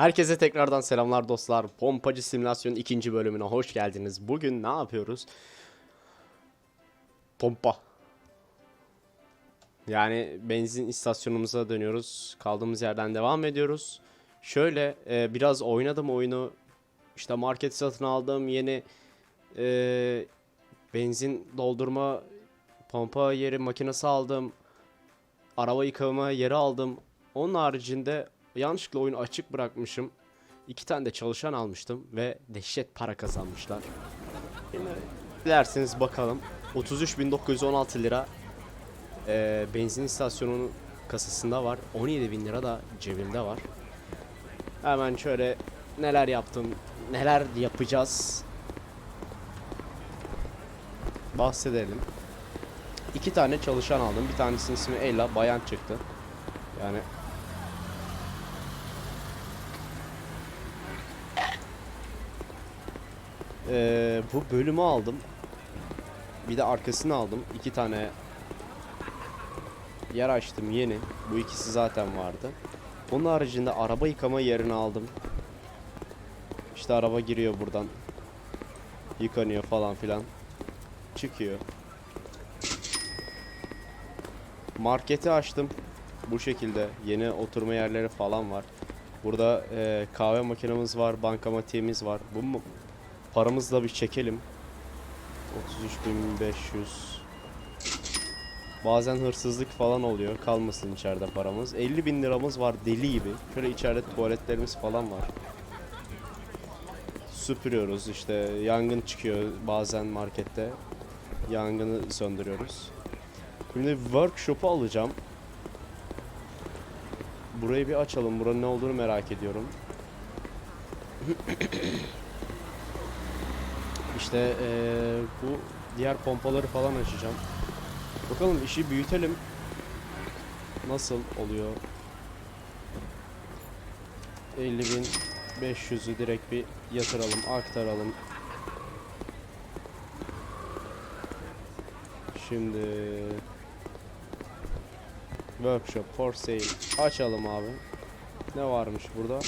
Herkese tekrardan selamlar dostlar. Pompacı Simülasyon ikinci bölümüne hoş geldiniz. Bugün ne yapıyoruz? Pompa. Yani benzin istasyonumuza dönüyoruz. Kaldığımız yerden devam ediyoruz. Şöyle e, biraz oynadım oyunu. İşte market satın aldım. Yeni e, benzin doldurma pompa yeri makinesi aldım. Araba yıkama yeri aldım. Onun haricinde yanlışlıkla oyunu açık bırakmışım. İki tane de çalışan almıştım ve dehşet para kazanmışlar. Şimdi dilerseniz bakalım. 33.916 lira eee, benzin istasyonunun kasasında var. 17.000 lira da cebimde var. Hemen şöyle neler yaptım, neler yapacağız bahsedelim. İki tane çalışan aldım. Bir tanesinin ismi Ella, bayan çıktı. Yani Ee, bu bölümü aldım. Bir de arkasını aldım. İki tane yer açtım yeni. Bu ikisi zaten vardı. Onun haricinde araba yıkama yerini aldım. İşte araba giriyor buradan. Yıkanıyor falan filan. Çıkıyor. Marketi açtım. Bu şekilde yeni oturma yerleri falan var. Burada e, kahve makinemiz var, bankamatiğimiz var. Bu paramızla bir çekelim. 33.500 Bazen hırsızlık falan oluyor. Kalmasın içeride paramız. 50 bin liramız var deli gibi. Şöyle içeride tuvaletlerimiz falan var. Süpürüyoruz işte. Yangın çıkıyor bazen markette. Yangını söndürüyoruz. Şimdi workshop'u alacağım. Burayı bir açalım. Buranın ne olduğunu merak ediyorum. İşte eee, bu diğer pompaları falan açacağım. Bakalım işi büyütelim. Nasıl oluyor? 50.500'ü direkt bir yatıralım, aktaralım. Şimdi Workshop for sale açalım abi. Ne varmış burada?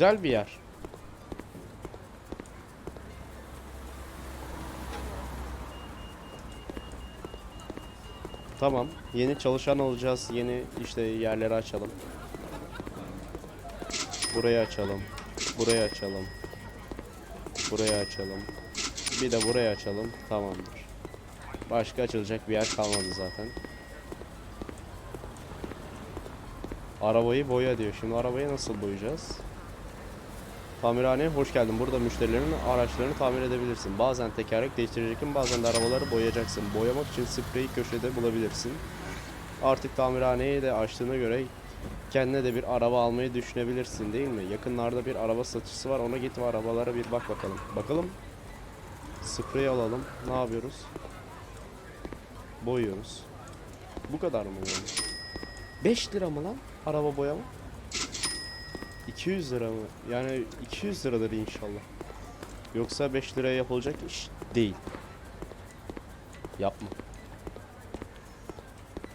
Güzel bir yer. Tamam. Yeni çalışan alacağız. Yeni işte yerleri açalım. Burayı açalım. Burayı açalım. Burayı açalım. Bir de burayı açalım. Tamamdır. Başka açılacak bir yer kalmadı zaten. Arabayı boya diyor. Şimdi arabayı nasıl boyayacağız? Tamirhaneye hoş geldin. Burada müşterilerin araçlarını tamir edebilirsin. Bazen tekerlek değiştireceksin, bazen de arabaları boyayacaksın. Boyamak için spreyi köşede bulabilirsin. Artık tamirhaneyi de açtığına göre kendine de bir araba almayı düşünebilirsin değil mi? Yakınlarda bir araba satıcısı var. Ona git ve arabalara bir bak bakalım. Bakalım. Sprey alalım. Ne yapıyoruz? Boyuyoruz. Bu kadar mı yani? 5 lira mı lan araba boyama? 200 lira mı? Yani 200 liradır inşallah. Yoksa 5 liraya yapılacak iş değil. Yapma.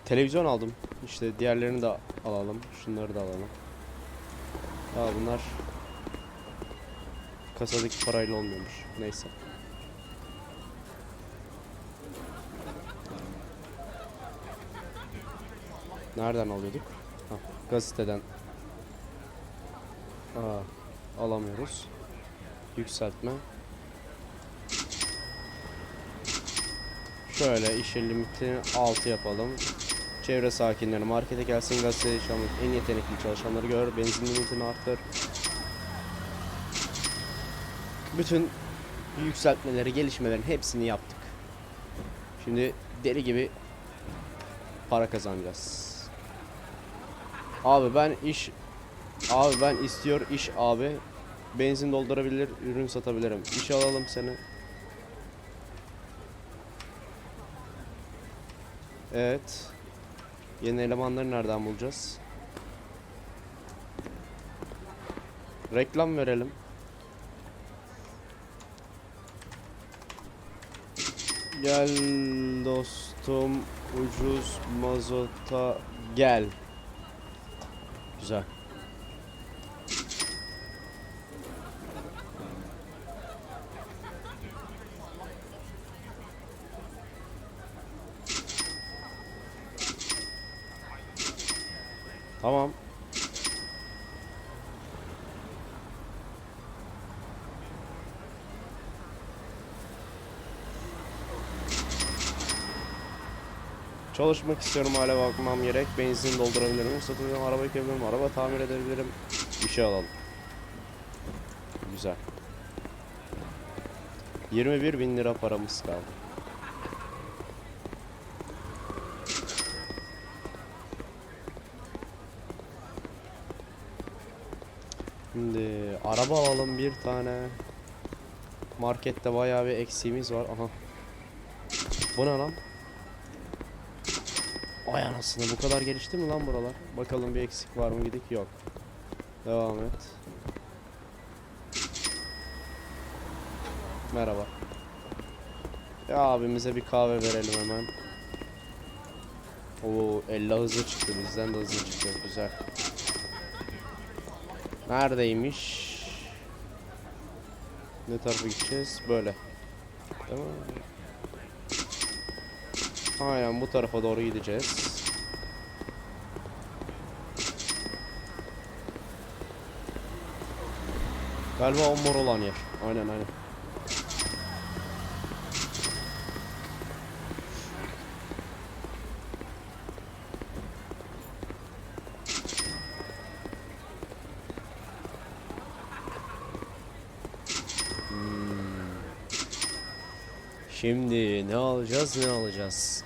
Televizyon aldım. İşte diğerlerini de alalım. Şunları da alalım. Aa bunlar kasadaki parayla olmuyormuş. Neyse. Nereden alıyorduk? Ha, gazeteden. Aa, alamıyoruz. Yükseltme. Şöyle işin limitini 6 yapalım. Çevre sakinleri markete gelsin gazete yaşamın en yetenekli çalışanları gör. Benzin limitini arttır. Bütün yükseltmeleri, gelişmelerin hepsini yaptık. Şimdi deli gibi para kazanacağız. Abi ben iş Abi ben istiyor iş abi. Benzin doldurabilir, ürün satabilirim. İş alalım seni. Evet. Yeni elemanları nereden bulacağız? Reklam verelim. Gel dostum ucuz mazota gel. Güzel. Tamam. Çalışmak istiyorum hala bakmam gerek. Benzin doldurabilirim. Satacağım araba yıkayabilirim. Araba tamir edebilirim. Bir şey alalım. Güzel. 21 bin lira paramız kaldı. Şimdi araba alalım bir tane. Markette bayağı bir eksiğimiz var. Aha. Bu ne lan? Ay anasını bu kadar gelişti mi lan buralar? Bakalım bir eksik var mı gidik yok. Devam et. Merhaba. Ya abimize bir kahve verelim hemen. Oo 50 hızlı çıktı bizden de hızlı çıktı güzel. Neredeymiş? Ne tarafa gideceğiz? Böyle. Tamam. Aynen bu tarafa doğru gideceğiz. Galiba o mor olan yer. Aynen aynen. Hmm. Şimdi ne alacağız ne alacağız?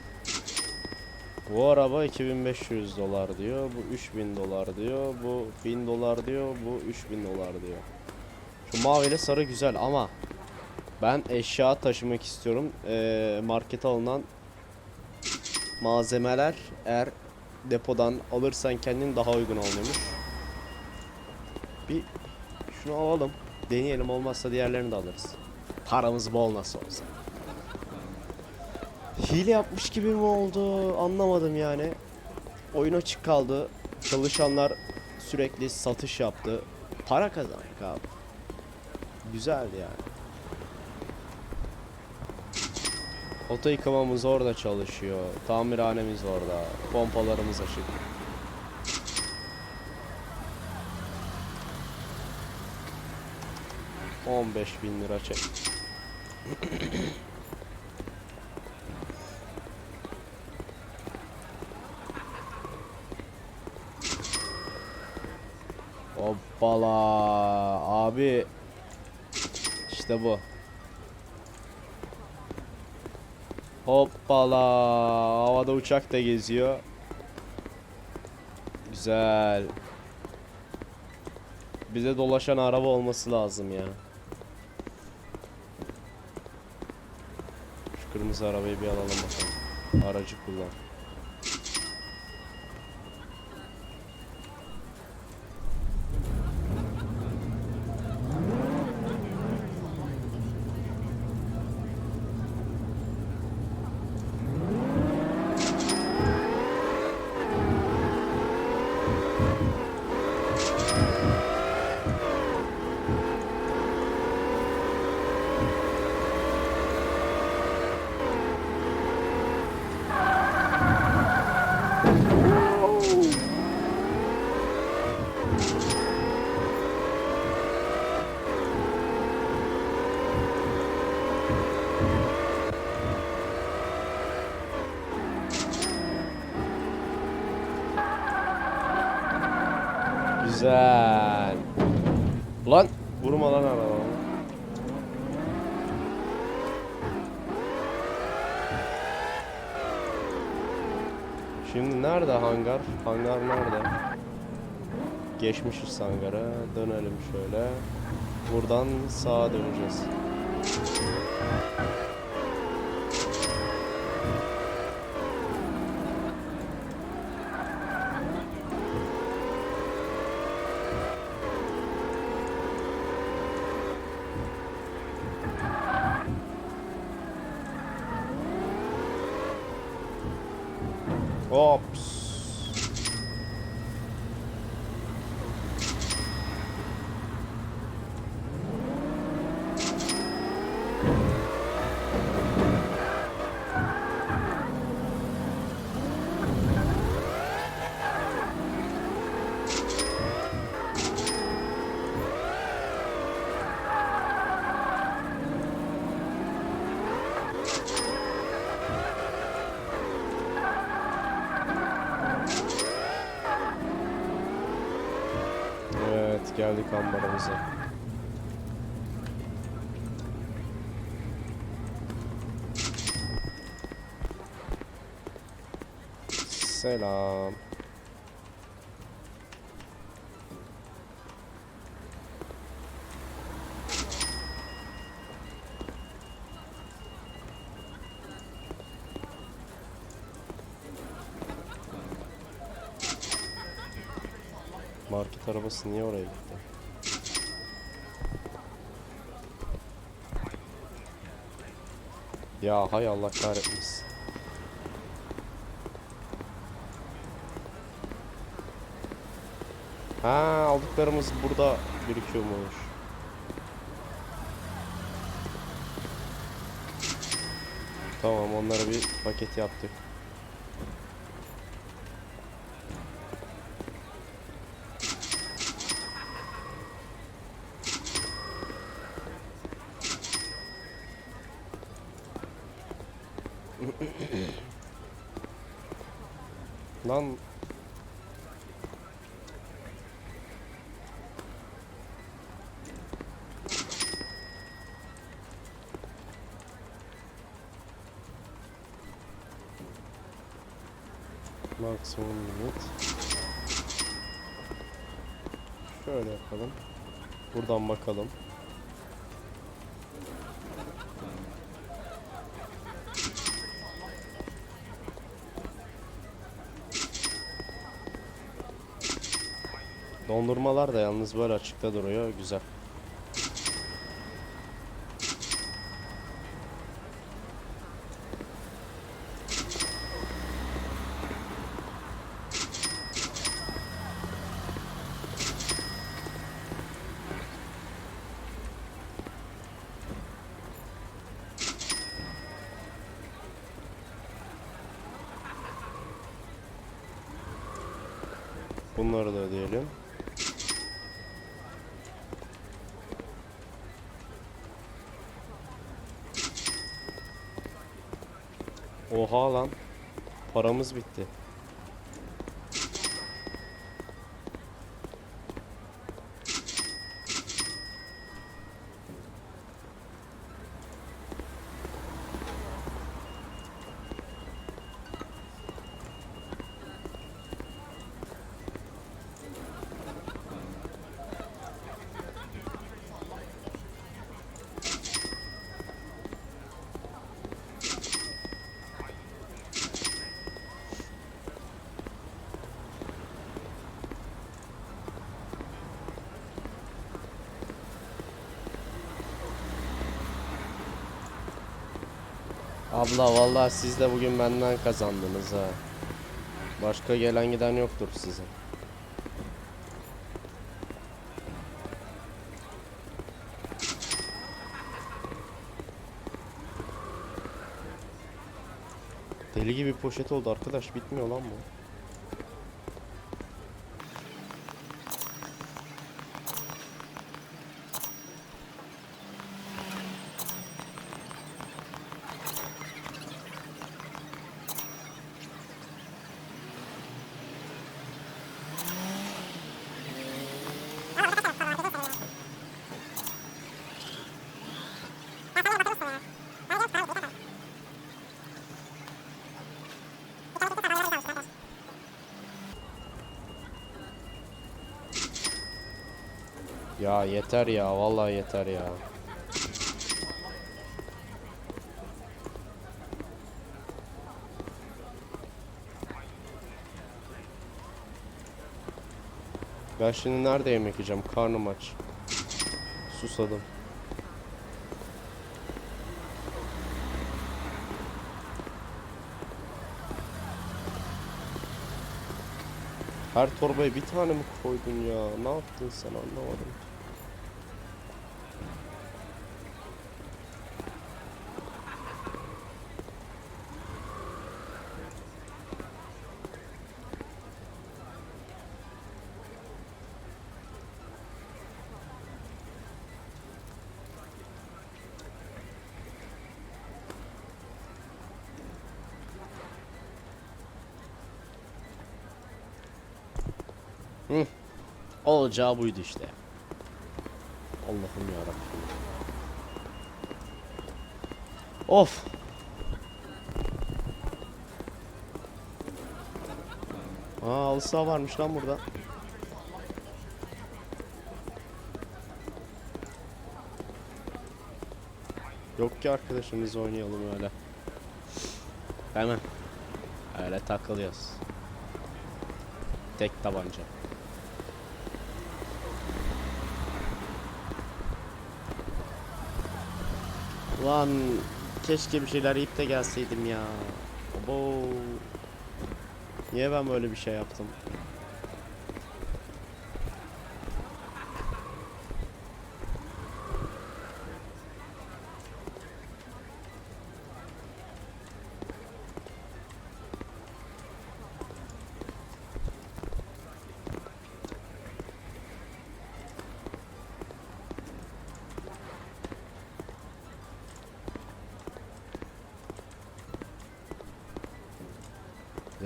Bu araba 2500 dolar diyor. Bu 3000 dolar diyor. Bu 1000 dolar diyor. Bu 3000 dolar diyor. Şu mavi ile sarı güzel ama ben eşya taşımak istiyorum. Ee, markete alınan malzemeler eğer depodan alırsan kendin daha uygun alınıyormuş. Bir şunu alalım. Deneyelim olmazsa diğerlerini de alırız. Paramız bol nasıl olsa. Hile yapmış gibi mi oldu anlamadım yani. Oyun açık kaldı. Çalışanlar sürekli satış yaptı. Para kazandık abi. Güzeldi yani. Oto yıkamamız orada çalışıyor. Tamirhanemiz orada. Pompalarımız açık. On beş bin lira çek. Hoppala abi işte bu. Hoppala. Havada uçak da geziyor. Güzel. Bize dolaşan araba olması lazım ya. Şu kırmızı arabayı bir alalım bakalım. Aracı kullan Güzel. Ulan vurma lan arabama. Şimdi nerede hangar? Hangar nerede? Geçmişiz hangara. Dönelim şöyle. Buradan sağa döneceğiz. Ops. Evet geldik ambarımıza. Selam. Market arabası niye oraya gitti? Ya hay Allah kahretmesin. Ha aldıklarımız burada birikiyormuş. Tamam onlara bir paket yaptık. Maksimum limit. Şöyle yapalım. Buradan bakalım. Dondurmalar da yalnız böyle açıkta duruyor. Güzel. Da ödeyelim. Oha lan. Paramız bitti. Abla vallahi siz de bugün benden kazandınız ha. Başka gelen giden yoktur size. Deli gibi poşet oldu arkadaş bitmiyor lan bu. Ya yeter ya vallahi yeter ya. Ben şimdi nerede yemek yiyeceğim? Karnım aç. Susadım. Her torbaya bir tane mi koydun ya? Ne yaptın sen anlamadım. Olacağı buydu işte. Allah'ım yarabbim. Of. Aa halı saha varmış lan burada. Yok ki arkadaşımız oynayalım öyle. Hemen. Öyle takılıyoruz. Tek tabanca. Ulan keşke bir şeyler yiyip de gelseydim ya. Abo. Niye ben böyle bir şey yaptım?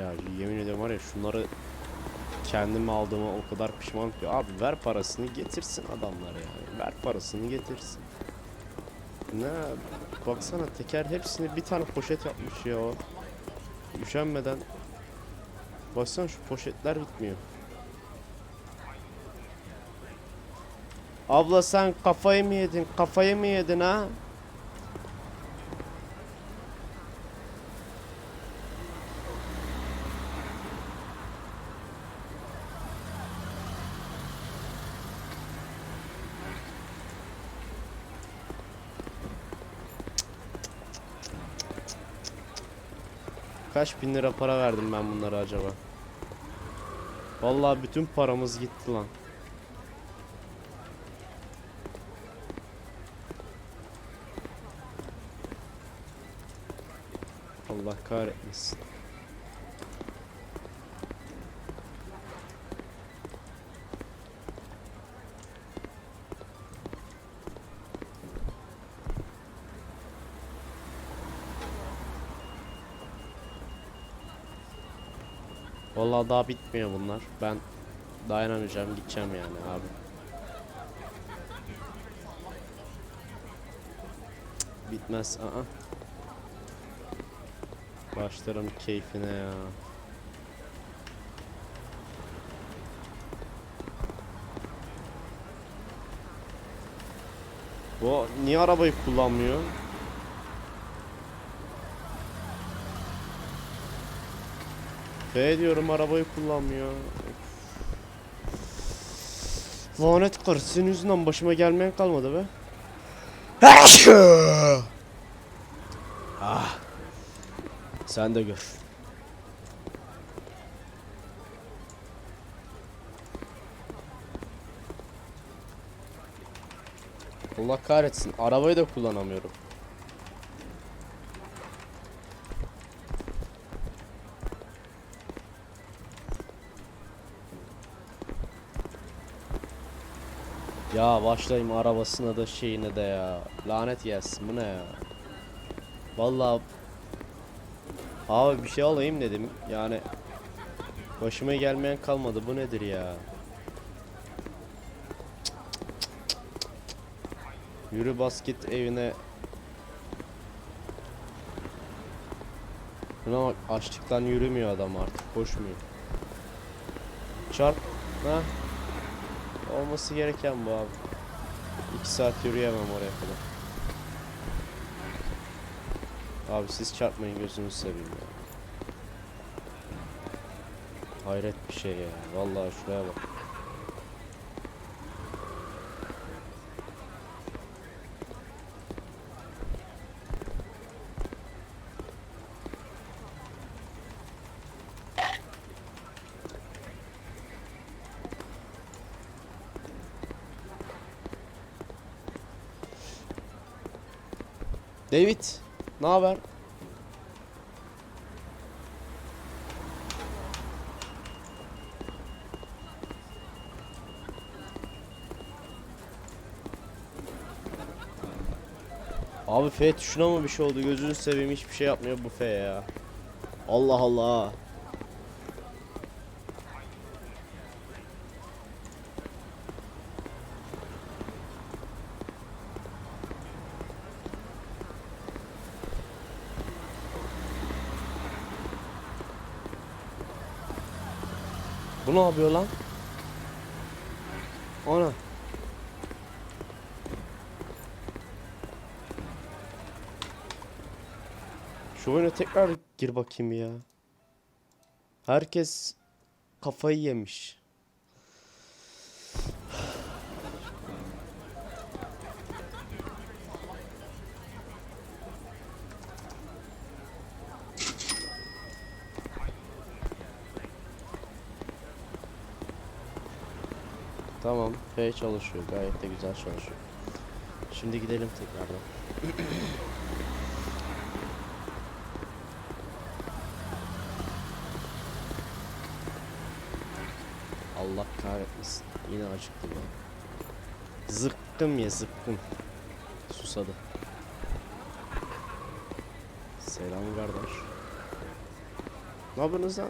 Ya yemin ediyorum var ya şunları kendim aldığıma o kadar pişman ki. Abi ver parasını getirsin adamlar yani. Ver parasını getirsin. Ne baksana teker hepsini bir tane poşet yapmış ya. o. Üşenmeden. Baksana şu poşetler bitmiyor. Abla sen kafayı mı yedin? Kafayı mı yedin ha? Kaç bin lira para verdim ben bunlara acaba? Vallahi bütün paramız gitti lan. Allah kahretmesin. Vallahi daha bitmiyor bunlar. Ben dayanamayacağım, gideceğim yani abi. Bitmez. Aa. Başlarım keyfine ya. Bu niye arabayı kullanmıyor? F diyorum arabayı kullanmıyor. Lanet karı senin yüzünden başıma gelmeyen kalmadı be. ah. Sen de gör. Allah kahretsin. Arabayı da kullanamıyorum. Ya başlayayım arabasına da şeyine de ya. Lanet gelsin bu ne ya. Vallahi Abi bir şey alayım dedim. Yani başıma gelmeyen kalmadı. Bu nedir ya? Yürü basket evine. Buna bak açlıktan yürümüyor adam artık. Koşmuyor. Çarp. Ha? Olması gereken bu abi. 2 saat yürüyemem oraya kadar. Abi siz çarpmayın gözünüzü seveyim ya. Hayret bir şey ya. Vallahi şuraya bak. David, ne haber? Abi F tuşuna mı bir şey oldu? Gözünü seveyim hiçbir şey yapmıyor bu F ya. Allah Allah. Yapıyor lan? Ana. Şu oyuna tekrar gir bakayım ya. Herkes kafayı yemiş. Tamam, F çalışıyor. Gayet de güzel çalışıyor. Şimdi gidelim tekrardan. Allah kahretmesin. Yine acıktım ya. Zıkkım ya zıkkım. Susadı. Selam kardeş. Ne yapıyorsunuz lan?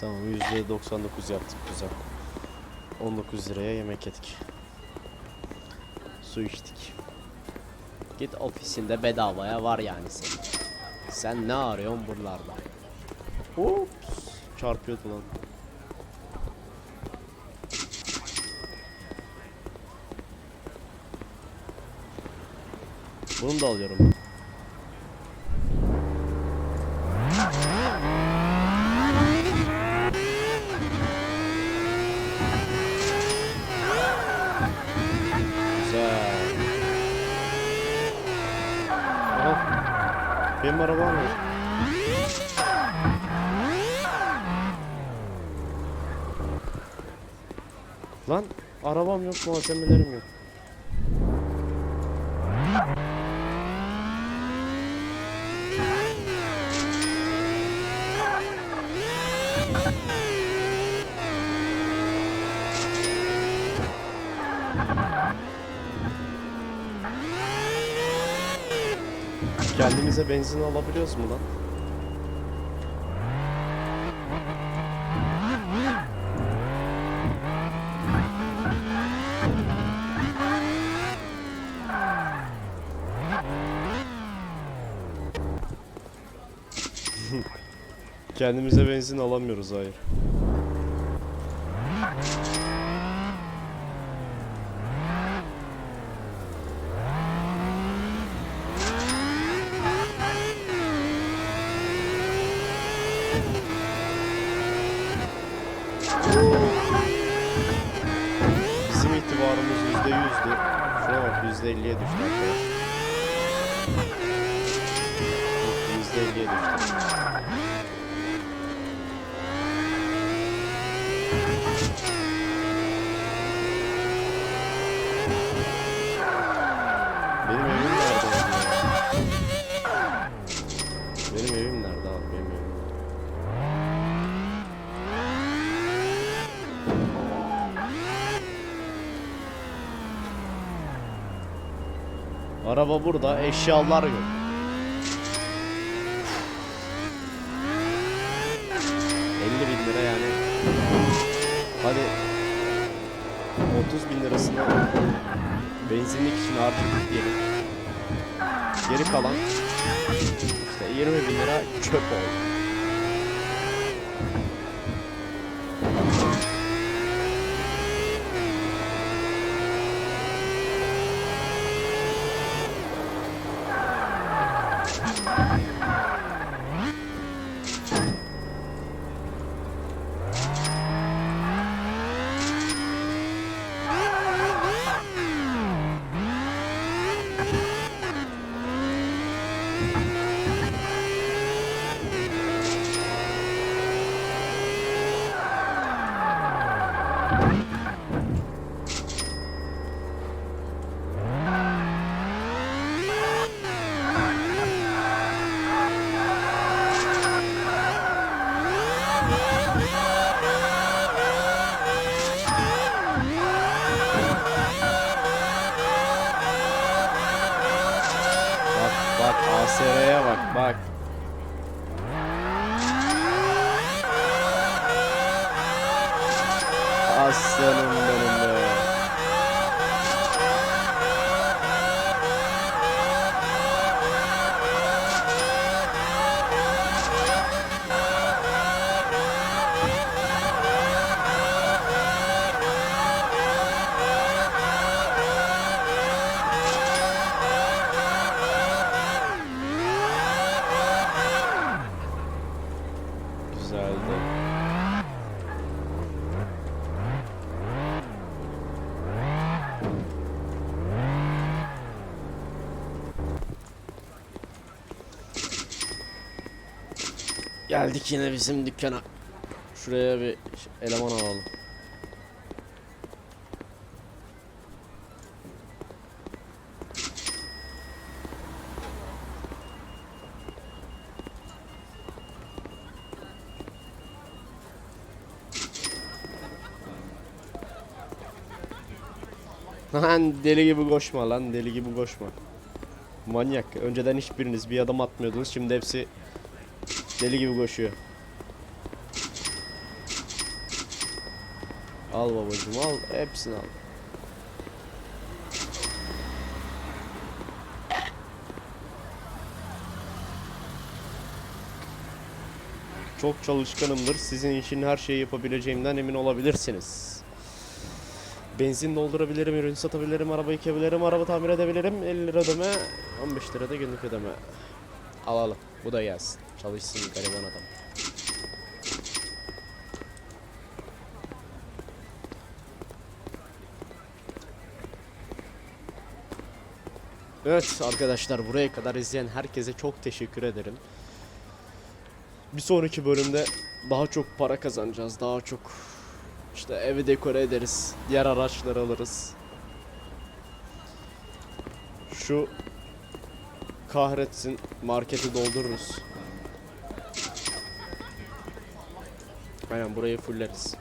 Tamam %99 yaptık güzel. 19 liraya yemek yedik. Su içtik. Git ofisinde bedavaya var yani senin. Sen ne arıyorsun buralarda? Ups, çarpıyordu lan. Bunu da alıyorum. Güzel. Aha. Benim arabam var. Lan arabam yok, malzemelerim yok. Kendimize benzin alabiliyoruz mu lan? Kendimize benzin alamıyoruz hayır. Bizim itibarımız yüzde yüzdü. Şuna bak yüzde elliye düştü arkadaş. Benim evim nerede abi benim evim? Araba burada, eşyalar yok. ...50 bin lira yani. Hadi... ...30 bin lirasını... ...benzinlik için harcadık diyelim. Geri kalan... ...işte 20 bin lira çöp oldu. Bye. Geldik yine bizim dükkana. Şuraya bir eleman alalım. Lan deli gibi koşma lan deli gibi koşma. Manyak. Önceden hiçbiriniz bir adım atmıyordunuz. Şimdi hepsi deli gibi koşuyor. Al babacım al. Hepsini al. Çok çalışkanımdır. Sizin için her şeyi yapabileceğimden emin olabilirsiniz. Benzin doldurabilirim, ürün satabilirim, araba yıkayabilirim, araba tamir edebilirim. 50 lira ödeme, 15 lira da günlük ödeme. Alalım. Bu da gelsin. Çalışsın gariban adam. Evet arkadaşlar buraya kadar izleyen herkese çok teşekkür ederim. Bir sonraki bölümde daha çok para kazanacağız. Daha çok işte evi dekore ederiz. Diğer araçları alırız. Şu kahretsin marketi doldururuz. Aynen burayı fulleriz.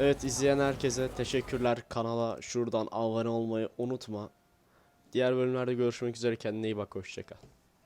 Evet izleyen herkese teşekkürler. Kanala şuradan abone olmayı unutma. Diğer bölümlerde görüşmek üzere. Kendine iyi bak. Hoşçakal.